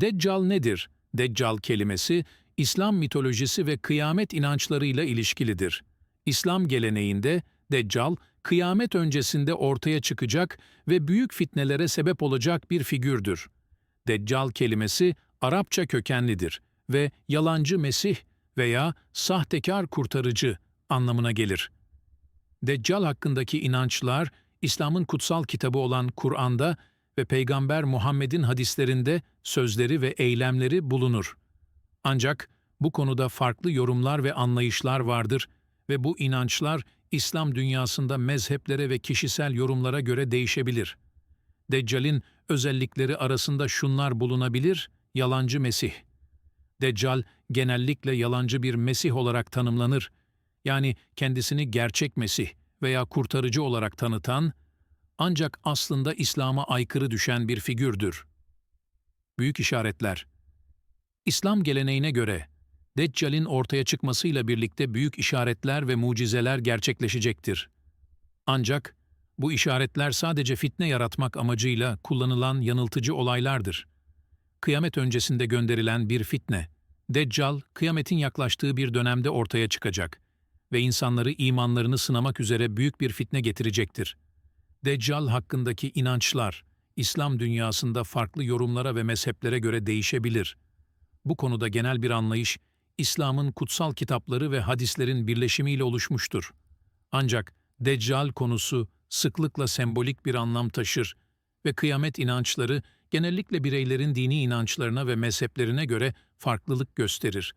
Deccal nedir? Deccal kelimesi, İslam mitolojisi ve kıyamet inançlarıyla ilişkilidir. İslam geleneğinde Deccal, kıyamet öncesinde ortaya çıkacak ve büyük fitnelere sebep olacak bir figürdür. Deccal kelimesi Arapça kökenlidir ve yalancı Mesih veya sahtekar kurtarıcı anlamına gelir. Deccal hakkındaki inançlar, İslam'ın kutsal kitabı olan Kur'an'da ve Peygamber Muhammed'in hadislerinde sözleri ve eylemleri bulunur. Ancak bu konuda farklı yorumlar ve anlayışlar vardır ve bu inançlar İslam dünyasında mezheplere ve kişisel yorumlara göre değişebilir. Deccal'in özellikleri arasında şunlar bulunabilir, yalancı Mesih. Deccal genellikle yalancı bir Mesih olarak tanımlanır. Yani kendisini gerçek Mesih veya kurtarıcı olarak tanıtan, ancak aslında İslam'a aykırı düşen bir figürdür. Büyük işaretler İslam geleneğine göre, Deccal'in ortaya çıkmasıyla birlikte büyük işaretler ve mucizeler gerçekleşecektir. Ancak bu işaretler sadece fitne yaratmak amacıyla kullanılan yanıltıcı olaylardır. Kıyamet öncesinde gönderilen bir fitne, Deccal, kıyametin yaklaştığı bir dönemde ortaya çıkacak ve insanları imanlarını sınamak üzere büyük bir fitne getirecektir. Deccal hakkındaki inançlar, İslam dünyasında farklı yorumlara ve mezheplere göre değişebilir. Bu konuda genel bir anlayış, İslam'ın kutsal kitapları ve hadislerin birleşimiyle oluşmuştur. Ancak Deccal konusu sıklıkla sembolik bir anlam taşır ve kıyamet inançları genellikle bireylerin dini inançlarına ve mezheplerine göre farklılık gösterir.